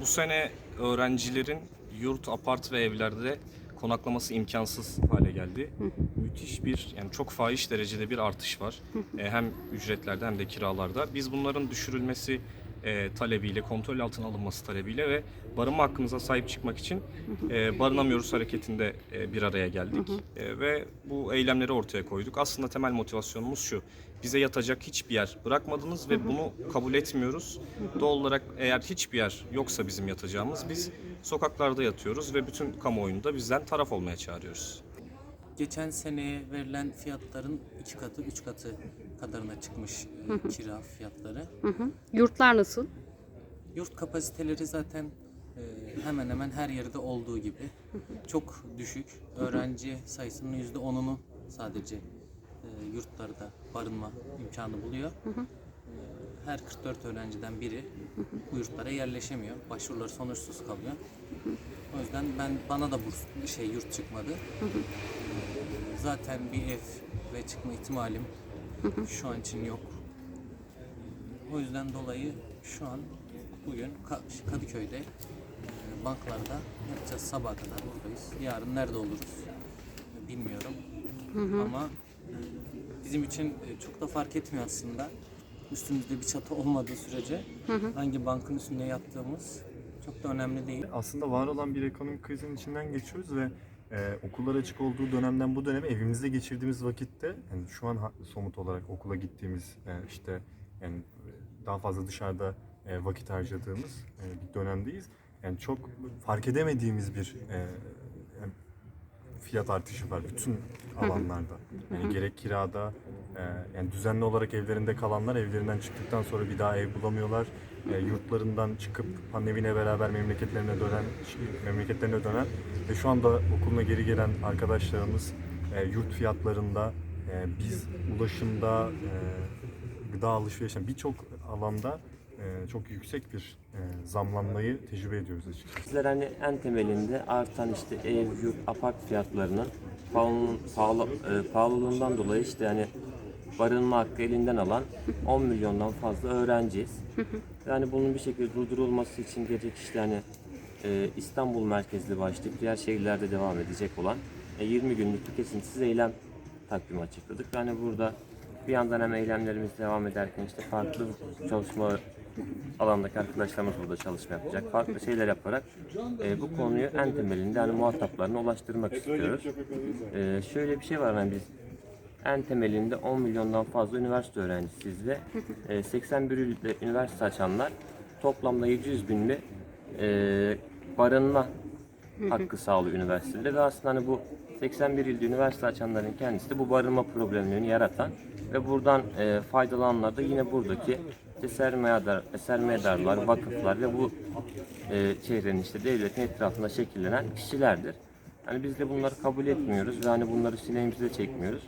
Bu sene öğrencilerin yurt, apart ve evlerde konaklaması imkansız hale geldi. Müthiş bir yani çok fahiş derecede bir artış var. E, hem ücretlerde hem de kiralarda. Biz bunların düşürülmesi e, talebiyle, kontrol altına alınması talebiyle ve barınma hakkımıza sahip çıkmak için e, barınamıyoruz hareketinde e, bir araya geldik. E, ve bu eylemleri ortaya koyduk. Aslında temel motivasyonumuz şu. Bize yatacak hiçbir yer bırakmadınız ve bunu kabul etmiyoruz. Doğal olarak eğer hiçbir yer yoksa bizim yatacağımız biz sokaklarda yatıyoruz ve bütün kamuoyunu da bizden taraf olmaya çağırıyoruz. Geçen seneye verilen fiyatların iki katı, üç katı kadarına çıkmış e, kira fiyatları. Yurtlar nasıl? Yurt kapasiteleri zaten e, hemen hemen her yerde olduğu gibi çok düşük. Öğrenci sayısının yüzde onunu sadece e, yurtlarda barınma imkanı buluyor. E, Her 44 öğrenciden biri bu yurtlara yerleşemiyor. Başvuruları sonuçsuz kalıyor. O yüzden ben bana da burs şey yurt çıkmadı. Zaten bir ev ve çıkma ihtimalim şu an için yok. O yüzden dolayı şu an bugün Ka- Kadıköy'de e, banklarda yapacağız sabaha kadar buradayız. Yarın nerede oluruz bilmiyorum. Ama e, bizim için e, çok da fark etmiyor aslında. Üstümüzde bir çatı olmadığı sürece hangi bankın üstünde yattığımız çok da önemli değil. aslında var olan bir ekonomik krizin içinden geçiyoruz ve e, okullar açık olduğu dönemden bu döneme evimizde geçirdiğimiz vakitte yani şu an somut olarak okula gittiğimiz e, işte yani e, daha fazla dışarıda e, vakit harcadığımız e, bir dönemdeyiz. Yani çok fark edemediğimiz bir e, fiyat artışı var bütün alanlarda. Yani gerek kirada e, yani düzenli olarak evlerinde kalanlar evlerinden çıktıktan sonra bir daha ev bulamıyorlar. E, yurtlarından çıkıp pandemiyle beraber memleketlerine dönen şey, memleketlerine dönen ve şu anda okuluna geri gelen arkadaşlarımız e, yurt fiyatlarında e, biz ulaşımda e, gıda alışverişinde birçok alanda e, çok yüksek bir e, zamlanmayı tecrübe ediyoruz açıkçası. Bizler hani en temelinde artan işte ev, yurt, apart fiyatlarının e, pahalılığından dolayı işte hani barınma hakkı elinden alan 10 milyondan fazla öğrenciyiz. Yani bunun bir şekilde durdurulması için gerek işte hani e, İstanbul merkezli başlayıp diğer şehirlerde devam edecek olan e, 20 günlük bir kesintisiz eylem takvimi açıkladık. Yani burada bir yandan hem eylemlerimiz devam ederken işte farklı çalışma alandaki arkadaşlarımız burada çalışma yapacak. Farklı şeyler yaparak e, bu konuyu en temelinde hani muhataplarına ulaştırmak istiyoruz. E, şöyle bir şey var hani biz en temelinde 10 milyondan fazla üniversite öğrencisiyiz ve e, 81 ilde üniversite açanlar toplamda 700 bin bir e, barınma hakkı sağlıyor üniversitede. Ve aslında hani bu 81 ilde üniversite açanların kendisi de bu barınma problemlerini yaratan ve buradan e, faydalananlar da yine buradaki işte sermayedar, sermayedarlar, vakıflar ve bu e, çevrenin işte devletin etrafında şekillenen kişilerdir. Hani biz de bunları kabul etmiyoruz ve hani bunları sinemize çekmiyoruz.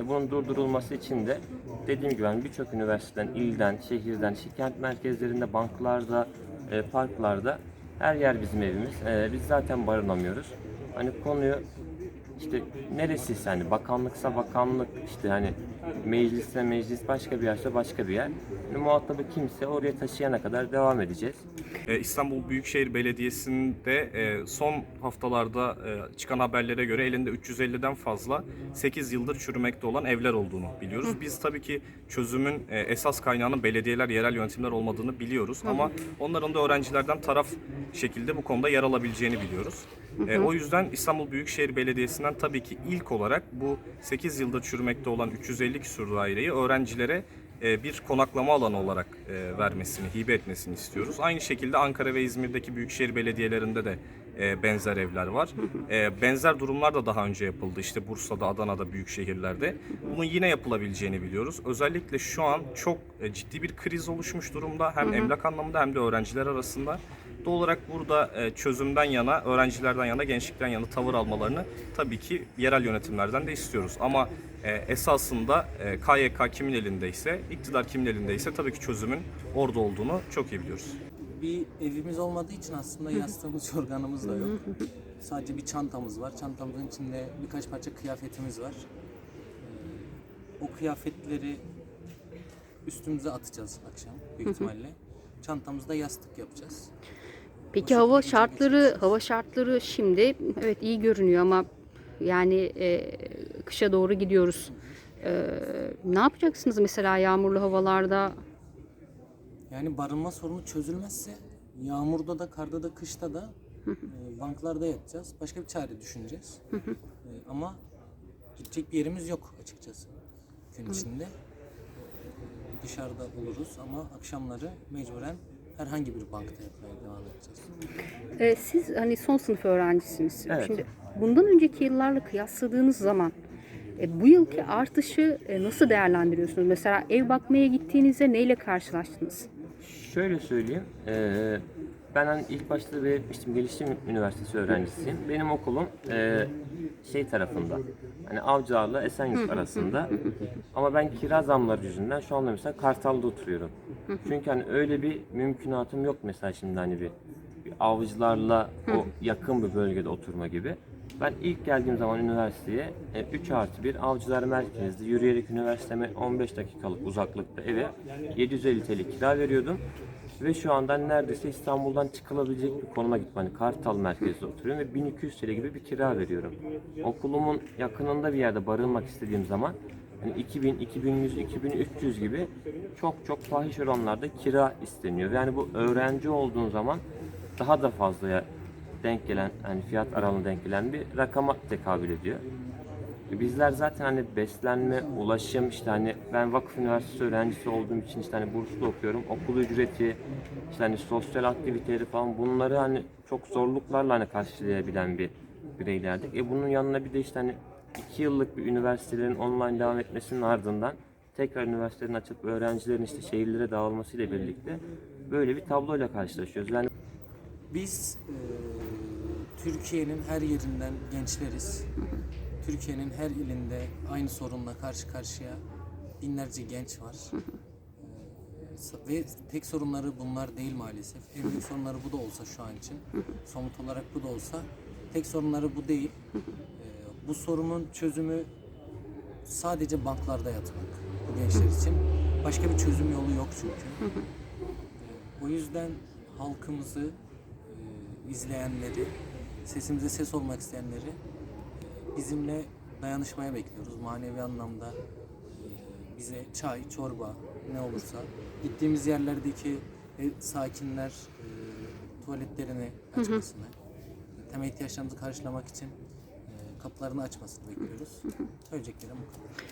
E, bunun durdurulması için de dediğim gibi hani birçok üniversiteden, ilden, şehirden, kent merkezlerinde, banklarda, e, parklarda her yer bizim evimiz. E, biz zaten barınamıyoruz. Hani konuyu işte neresi hani bakanlıksa bakanlık işte hani meclisse meclis başka bir yerse başka bir yer. Yani muhatabı kimse oraya taşıyana kadar devam edeceğiz. Ee, İstanbul Büyükşehir Belediyesi'nde e, son haftalarda e, çıkan haberlere göre elinde 350'den fazla 8 yıldır çürümekte olan evler olduğunu biliyoruz. Biz tabii ki çözümün e, esas kaynağının belediyeler, yerel yönetimler olmadığını biliyoruz ama onların da öğrencilerden taraf şekilde bu konuda yer alabileceğini biliyoruz. E, o yüzden İstanbul Büyükşehir Belediyesi'nden tabii ki ilk olarak bu 8 yıldır çürümekte olan 350 küsur daireyi öğrencilere e, bir konaklama alanı olarak e, vermesini, hibe etmesini istiyoruz. Aynı şekilde Ankara ve İzmir'deki büyükşehir belediyelerinde de e, benzer evler var. E, benzer durumlar da daha önce yapıldı. İşte Bursa'da, Adana'da, büyük şehirlerde. Bunun yine yapılabileceğini biliyoruz. Özellikle şu an çok e, ciddi bir kriz oluşmuş durumda. Hem emlak anlamında hem de öğrenciler arasında. Doğal olarak burada e, çözümden yana, öğrencilerden yana, gençlikten yana tavır almalarını tabii ki yerel yönetimlerden de istiyoruz. Ama e, esasında e, KYK kimin elindeyse, iktidar kimin elindeyse tabii ki çözümün orada olduğunu çok iyi biliyoruz. Bir evimiz olmadığı için aslında yastığımız yorganımız da yok. Sadece bir çantamız var. Çantamızın içinde birkaç parça kıyafetimiz var. Ee, O kıyafetleri üstümüze atacağız akşam büyük ihtimalle. Çantamızda yastık yapacağız. Peki hava şartları hava şartları şimdi evet iyi görünüyor ama yani e, kışa doğru gidiyoruz. E, ne yapacaksınız mesela yağmurlu havalarda? Yani barınma sorunu çözülmezse yağmurda da, karda da, kışta da e, banklarda yatacağız. Başka bir çare düşüneceğiz. E, ama gidecek bir yerimiz yok açıkçası gün içinde. E, Dışarıda oluruz ama akşamları mecburen herhangi bir bankta yatmaya devam edeceğiz. E, siz hani son sınıf öğrencisiniz. Evet. Şimdi bundan önceki yıllarla kıyasladığınız zaman e, bu yılki artışı e, nasıl değerlendiriyorsunuz? Mesela ev bakmaya gittiğinizde neyle karşılaştınız? Şöyle söyleyeyim. eee, ben hani ilk başta belirtmiştim gelişim üniversitesi öğrencisiyim. Benim okulum eee, şey tarafında. Hani Avcılar'la Esenyurt arasında. Ama ben kira zamları yüzünden şu anda mesela Kartal'da oturuyorum. Çünkü hani öyle bir mümkünatım yok mesela şimdi hani bir, bir avcılarla o yakın bir bölgede oturma gibi. Ben ilk geldiğim zaman üniversiteye 3 artı 1 avcılar merkezde yürüyerek üniversiteme 15 dakikalık uzaklıkta eve 750 TL kira veriyordum. Ve şu anda neredeyse İstanbul'dan çıkılabilecek bir konuma gittim. Hani Kartal merkezde oturuyorum ve 1200 TL gibi bir kira veriyorum. Okulumun yakınında bir yerde barınmak istediğim zaman hani 2000, 2100, 2300 gibi çok çok fahiş oranlarda kira isteniyor. Yani bu öğrenci olduğun zaman daha da fazlaya denk gelen hani fiyat aralığına denk gelen bir rakama tekabül ediyor. E Bizler zaten hani beslenme, ulaşım işte hani ben vakıf üniversitesi öğrencisi olduğum için işte hani burslu okuyorum. Okul ücreti, işte hani sosyal aktiviteleri falan bunları hani çok zorluklarla hani karşılayabilen bir bireylerdik. E bunun yanına bir de işte hani iki yıllık bir üniversitelerin online devam etmesinin ardından tekrar üniversitelerin açıp öğrencilerin işte şehirlere dağılmasıyla birlikte böyle bir tabloyla karşılaşıyoruz. Yani Biz e, Türkiye'nin her yerinden gençleriz. Türkiye'nin her ilinde aynı sorunla karşı karşıya binlerce genç var. E, sa- ve tek sorunları bunlar değil maalesef. En büyük sorunları bu da olsa şu an için. Somut olarak bu da olsa. Tek sorunları bu değil. E, bu sorunun çözümü sadece banklarda yatmak bu gençler için. Başka bir çözüm yolu yok çünkü. O yüzden halkımızı, e, izleyenleri, sesimize ses olmak isteyenleri e, bizimle dayanışmaya bekliyoruz. Manevi anlamda e, bize çay, çorba ne olursa gittiğimiz yerlerdeki e, sakinler tuvaletlerini açmasını, temel ihtiyaçlarımızı karşılamak için kapılarını açmasını bekliyoruz. Söyleyeceklerim bu kadar.